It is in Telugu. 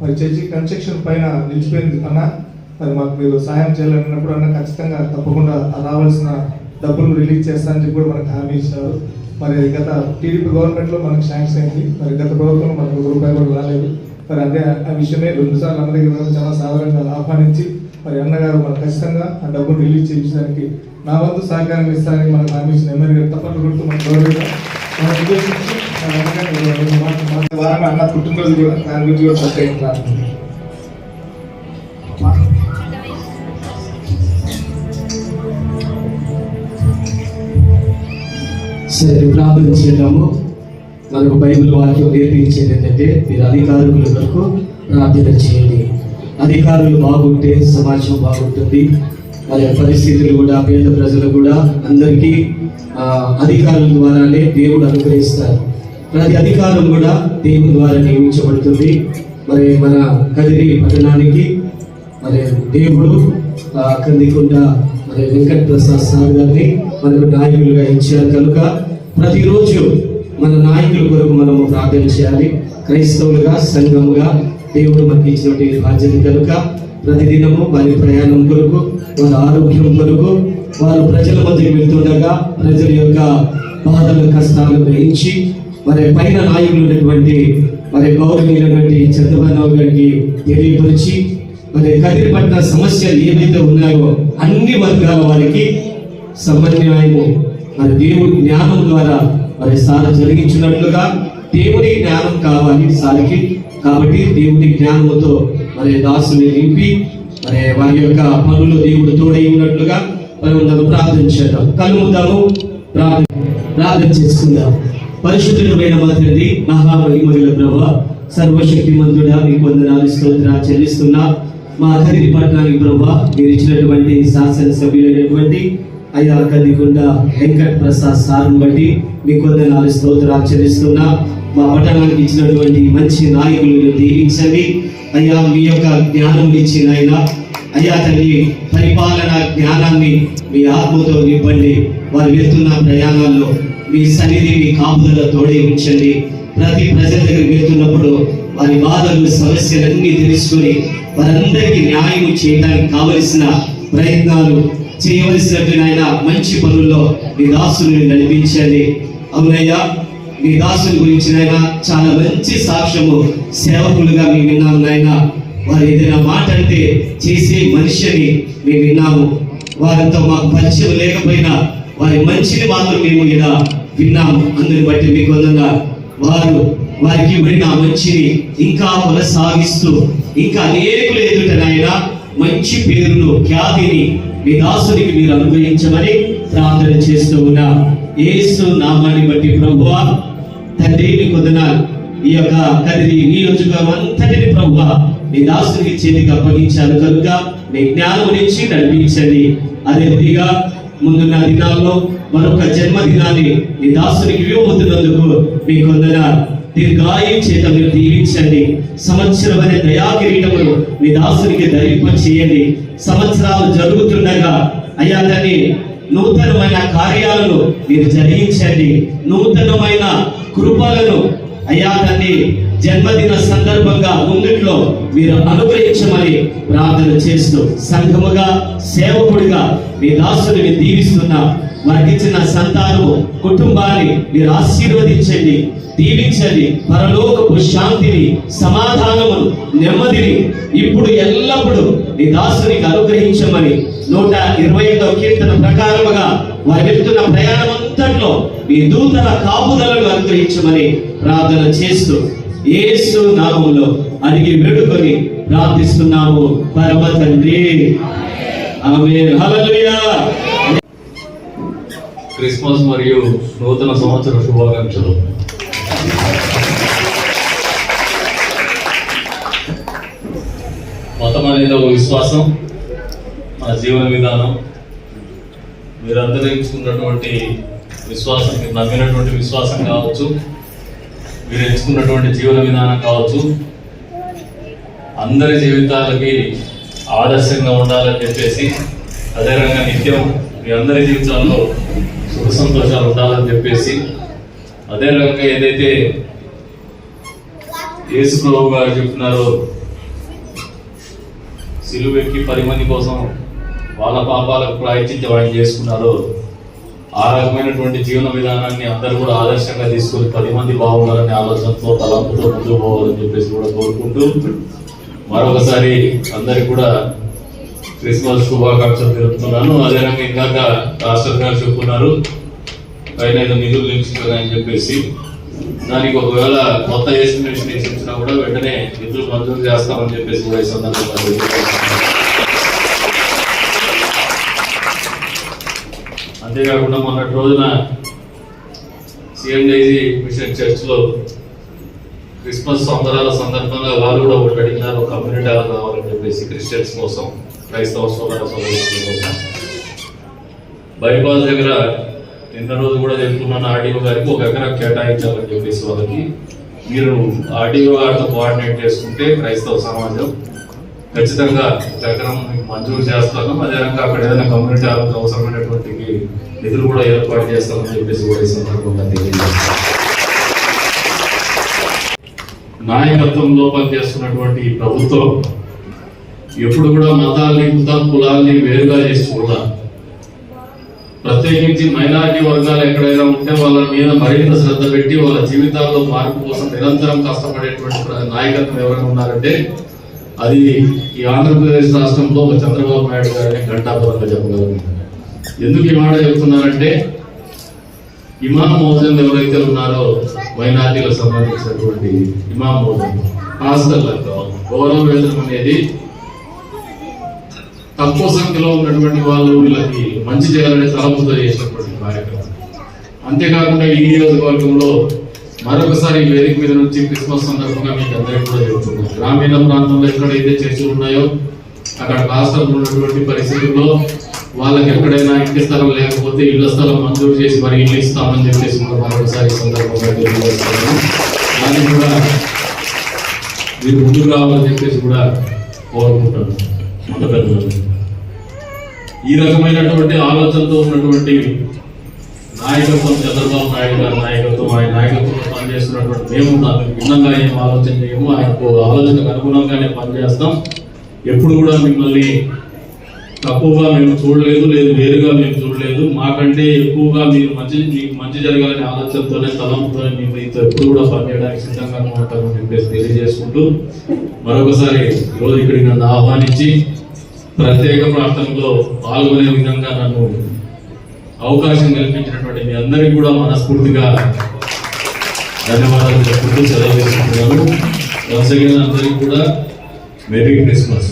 మరి చర్చి కన్స్ట్రక్షన్ పైన నిలిచిపోయింది అన్న మరి మాకు మీరు సాయం చేయాలన్నప్పుడు అన్న ఖచ్చితంగా తప్పకుండా రావాల్సిన డబ్బులు రిలీజ్ చేస్తానని చెప్పి కూడా మనకు హామీ ఇచ్చినారు. మరి గత టీడీపీ గవర్నమెంట్లో మనకు శాంక్షన్ అయింది. మరి గత ప్రభుత్వం మనకు ఒక రూపాయి కూడా రాలేదు. మరి అదే ఆ విషయమే రెండు సార్లు అన్న దగ్గర చాలా సాధారణంగా ఆహ్వానించి మరి అన్నగారు మనకు ఖచ్చితంగా ఆ డబ్బులు రిలీజ్ చేయించడానికి నా వంతు సహకారం ఇస్తారని మనకు హామీ ఇచ్చిన ఎమ్మెల్యే గారు తప్పట్లు కొడుతూ మన గౌరవంగా వారం అన్న పుట్టినరోజు కూడా దాని గురించి కూడా ప్రత్యేకించారు సరే ప్రార్థన చేద్దాము. మనకు బైబిల్ వాక్యం నేర్పించేది ఏంటంటే మీరు అధికారుల వరకు ప్రార్థన చేయండి. అధికారులు బాగుంటే సమాజం బాగుంటుంది. వాళ్ళ పరిస్థితులు కూడా పేద ప్రజలు కూడా అందరికీ అధికారుల ద్వారానే దేవుడు అనుగ్రహిస్తారు. ప్రతి అధికారం కూడా దేవుని ద్వారా నియమించబడుతుంది మరి మన కదిరి పట్టణానికి మరి దేవుడు ఆ, కందికొండ మరి వెంకట ప్రసాద్ సార్ గారిని మనకు నాయకులుగా ఇచ్చారు. కనుక ప్రతిరోజు మన నాయకుల కొరకు మనము ప్రార్థన చేయాలి. క్రైస్తవులుగా సంఘముగా దేవుడు మనకి ఇచ్చినటువంటి బాధ్యత. కనుక ప్రతిదినము వారి ప్రయాణం కొరకు వారి ఆరోగ్యం కొరకు వారు ప్రజల మధ్యకి వెళ్తుండగా ప్రజల యొక్క బాధలు కష్టాలు గ్రహించి మరి పైన నాయకులు ఉన్నటువంటి మరి గౌరవమైనటువంటి చంద్రబాబు గారికి తెలియపరిచి మరి కదిరిపట్టిన సమస్యలు ఏవైతే ఉన్నాయో అన్ని వర్గాల వారికి సమన్వయము మరి దేవుడి జ్ఞానం ద్వారా మరి సార జరిగించినట్లుగా దేవుడి జ్ఞానం కావాలి సారికి. కాబట్టి దేవుడి జ్ఞానముతో మరి దాసుని నింపి మరి వారి యొక్క పనులు దేవుడు తోడై ఉన్నట్లుగా మనం అందరం ప్రార్థన చేద్దాం. కలుముదాము ప్రార్థన ప్రార్థన చేసుకుందాం. పరిశుద్ధుడమైన మా తండ్రి మహామహిమగల ప్రభా సర్వశక్తి మంతుడా మీకు వందనాలు స్తోత్ర చెల్లిస్తున్నా మా కదిరి పట్టణానికి ప్రభా మీరు ఇచ్చినటువంటి శాసనసభ్యులైనటువంటి అయ్యా కందికొండ వెంకట్ ప్రసాద్ సార్ని బట్టి మీకు వందనాలు స్తోత్రాలు చెల్లిస్తున్నా మా పట్టణానికి ఇచ్చినటువంటి మంచి నాయకులను దీవించండి అయ్యా మీ యొక్క జ్ఞానం ఇచ్చిన ఆయన అయ్యా తల్లి పరిపాలన జ్ఞానాన్ని మీ ఆత్మతో నింపండి. వారు వెళ్తున్న ప్రయాణాల్లో మీ సన్నిధి మీ కాపుదల తోడే ఉంచండి. ప్రతి ప్రజల దగ్గర వెళ్తున్నప్పుడు వారి బాధలు సమస్యలన్నీ తెలుసుకొని వారందరికీ న్యాయం చేయడానికి కావలసిన ప్రయత్నాలు చేయవలసినట్టు ఆయన మంచి పనుల్లో మీ దాసుని నడిపించండి. అవునయ్యా. మీ దాసుని గురించి నాయన చాలా మంచి సాక్ష్యము సేవకులుగా మేము విన్నాము నాయన. వారు ఏదైనా మాట అంటే చేసే మనిషిని మేము విన్నాము. వారితో మాకు పరిచయం లేకపోయినా వారి మంచిని మాత్రం మేము ఇలా విన్నాము. అందుని బట్టి మీకు వందగా వారు వారికి ఇవ్వడిన ఆ మంచిని ఇంకా కొనసాగిస్తూ ఇంకా అనేకులు ఎదుట నాయన మంచి పేరును ఖ్యాతిని మీ దాసునికి మీరు అనుగ్రహించమని ప్రార్థన చేస్తూ ఉన్నా. ఏసు నామాన్ని బట్టి ప్రభువా తండ్రి నీ వందనాలు ఈ యొక్క కదిరి నియోజకవర్గం అంతటిని ప్రభు మీ దాసునికి చేతికి అప్పగించాను కనుక మీ జ్ఞానం నుంచి నడిపించండి. అదే రీతిగా ముందున్న దినాల్లో మరొక జన్మదినాన్ని మీ దాసునికి ఇవ్వబోతున్నందుకు మీ వందనాలు దీర్ఘాయు చేత మీరు దీవించండి. సంవత్సరం అనే దయాకిరీటములు మీ దాసునికి ధరింప చేయండి. సంవత్సరాలు జరుగుతుండగా అయ్యా దాన్ని నూతనమైన కార్యాలను మీరు జరిగించండి. నూతనమైన కృపలను అయ్యా తండ్రి జన్మదిన సందర్భంగా ముందుట్లో మీరు అనుగ్రహించమని ప్రార్థన చేస్తూ సంఘముగా సేవకుడిగా మీ దాసుని దీవిస్తున్న వారికి ఇచ్చిన సంతానము కుటుంబాన్ని మీరు ఆశీర్వదించండి దీవించండి పరలోకపు శాంతిని సమాధానమును నెమ్మదిని ఇప్పుడు ఎల్లప్పుడూ నీ దాసునికి అనుగ్రహించమని నూట ఇరవై ఐదో కీర్తన ప్రకారముగా వారు వెళ్తున్న ప్రయాణం అంతట్లో మీ దూతల కాపుదలను అనుగ్రహించమని ప్రార్థన చేస్తూ ఏసు నామంలో అడిగి వేడుకొని ప్రార్థిస్తున్నాము. పరమ తండ్రి. క్రిస్మస్ మరియు నూతన సంవత్సర శుభాకాంక్షలు. మతం అనేది ఒక విశ్వాసం మన జీవన విధానం. మీరందరూ ఎంచుకున్నటువంటి విశ్వాసం మీరు నమ్మినటువంటి విశ్వాసం కావచ్చు. మీరు ఎంచుకున్నటువంటి జీవన విధానం కావచ్చు. అందరి జీవితాలకి ఆదర్శంగా ఉండాలని చెప్పేసి అదేవిధంగా నిత్యం మీ అందరి జీవితాల్లో సుఖ సంతోషాలు ఉండాలని చెప్పేసి అదే రకంగా ఏదైతే యేసు ప్రభు గారు చెప్తున్నారో సిలువెక్కి పది మంది కోసం వాళ్ళ పాపాలకు ప్రాయచిత్యం ఆయన చేసుకున్నారో ఆ రకమైనటువంటి జీవన విధానాన్ని అందరూ కూడా ఆదర్శంగా తీసుకొని పది మంది బాగుండాలనే ఆలోచనతో తలంపుతో ముందుకు పోవాలని చెప్పేసి కూడా కోరుకుంటూ మరొకసారి అందరికి కూడా క్రిస్మస్ శుభాకాంక్షలు తెలుపుతున్నాను. అదేవిధంగా ఇందాక రాష్ట్ర గారు చెప్పుకున్నారు పైన ఏదో నిధులు నిలిచిపోయాయని చెప్పేసి. దానికి ఒకవేళ కొత్త ఎస్టిమేషన్ ఇచ్చినా కూడా వెంటనే నిధులు మంజూరు చేస్తామని చెప్పేసి కూడా ఈ సందర్భంగా అంతేకాకుండా మొన్నటి రోజున సిఎండైజీ మిషన్ చర్చ్లో క్రిస్మస్ సంబరాల సందర్భంగా వారు కూడా ఒకటి అడిగినారు ఒక కమ్యూనిటీ అలా కావాలని చెప్పేసి క్రిస్టియన్స్ కోసం క్రైస్తవ సోదర సోదరుల కోసం. బైపాస్ దగ్గర నిన్న రోజు కూడా చెప్తున్నాను ఆర్డీఓ గారికి ఒక ఎకరా కేటాయించాలని చెప్పేసి వాళ్ళకి. మీరు ఆర్డీఓ గారితో కోఆర్డినేట్ చేసుకుంటే క్రైస్తవ సమాజం ఖచ్చితంగా ఎకరం మంజూరు చేస్తాను. అదేవిధంగా అక్కడ ఏదైనా కమ్యూనిటీ ఆరోగ్య అవసరమైనటువంటి నిధులు కూడా ఏర్పాటు చేస్తామని చెప్పేసి కూడా ఈ సందర్భంగా తెలియజేస్తాను నాయకత్వంలో పనిచేస్తున్నటువంటి ఈ ప్రభుత్వం ఎప్పుడు కూడా మతాల్ని కుత కులాల్ని వేరుగా చేసి ప్రత్యేకించి మైనారిటీ వర్గాలు ఎక్కడైనా ఉంటే వాళ్ళ మీద మరింత శ్రద్ధ పెట్టి వాళ్ళ జీవితాల్లో మార్పు కోసం నిరంతరం కష్టపడేటువంటి నాయకత్వం ఎవరైనా ఉన్నారంటే అది ఈ ఆంధ్రప్రదేశ్ రాష్ట్రంలో ఒక చంద్రబాబు నాయుడు గారిని ఘంటాపరంగా చెప్పగలను ఎందుకు ఈ మాట చెప్తున్నారంటే ఇమాం మోజన్ ఎవరైతే ఉన్నారో మైనార్టీలకు సంబంధించినటువంటి ఇమాం మోజన్ హాస్టల్లో గౌరవ వేతనం అనేది తక్కువ సంఖ్యలో ఉన్నటువంటి వాళ్ళు వీళ్ళకి మంచి చేయాలనే తలపుతో చేసినటువంటి కార్యక్రమం. అంతేకాకుండా ఈ నియోజకవర్గంలో మరొకసారి వేదిక మీద నుంచి క్రిస్మస్ సందర్భంగా మీకు అందరికీ కూడా చెబుతున్నాను గ్రామీణ ప్రాంతంలో ఎక్కడైతే చర్చలు ఉన్నాయో అక్కడ రాష్ట్రంలో ఉన్నటువంటి పరిస్థితుల్లో వాళ్ళకి ఎక్కడైనా ఇంటి స్థలం లేకపోతే ఇళ్ళ స్థలం మంజూరు చేసి మరి ఇల్లు ఇస్తామని చెప్పేసి మరొకసారి సందర్భంగా తెలియజేస్తున్నాను దాన్ని కూడా మీరు ముందుకు రావాలని చెప్పేసి కూడా కోరుకుంటాను ఈ రకమైనటువంటి ఆలోచనతో ఉన్నటువంటి నాయకత్వం చంద్రబాబు నాయుడు గారి నాయకత్వం ఆయన నాయకత్వంలో పనిచేస్తున్నటువంటి మేము దానికి భిన్నంగా ఏం ఆలోచన చేయము ఆయనకు ఆలోచనకు అనుగుణంగానే పనిచేస్తాం. ఎప్పుడు కూడా మిమ్మల్ని తక్కువగా మేము చూడలేదు లేదు వేరుగా మేము చూడలేదు. మాకంటే ఎక్కువగా మీరు మంచి మీకు మంచి జరగాలనే ఆలోచనతోనే తలంపుతోనే మేము మీతో ఎప్పుడు కూడా పనిచేయడానికి సిద్ధంగా ఉంటామని చెప్పేసి తెలియజేసుకుంటూ మరొకసారి ఈరోజు ఇక్కడికి నన్ను ఆహ్వానించి ప్రత్యేక ప్రాంతంలో పాల్గొనే విధంగా నన్ను అవకాశం కల్పించినటువంటి మీ అందరికీ కూడా మనస్ఫూర్తిగా ధన్యవాదాలు చెప్పుకుంటూ సెలవు తీసుకుంటున్నాను. వన్స్ అగైన్ అందరికీ కూడా మెరీ క్రిస్మస్.